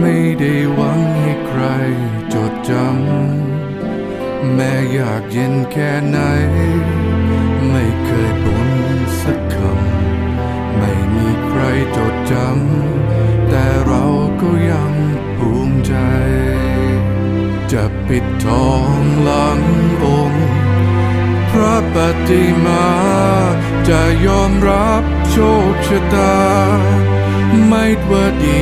ไม่ได้หวังให้ใครจดจำ แม้อยากเย็นแค่ไหน ไม่เคยบ่นสักคำ ไม่มีใครจดจำ แต่เราก็ยังภูมิใจ จะปิดทองหลังองค์พระปฏิมา จะยอมรับโชคชะตา ไม่ว่าดี